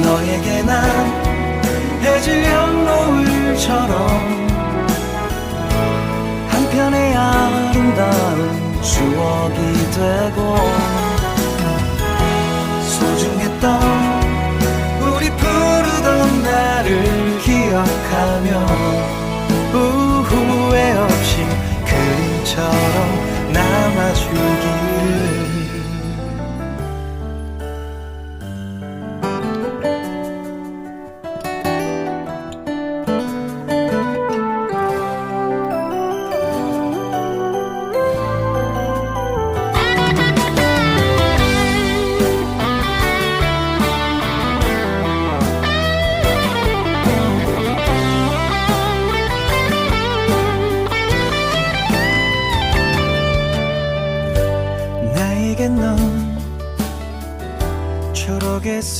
너에게 난 해질녘 노을처럼 한편의 아 추억의 넌 추억의 슬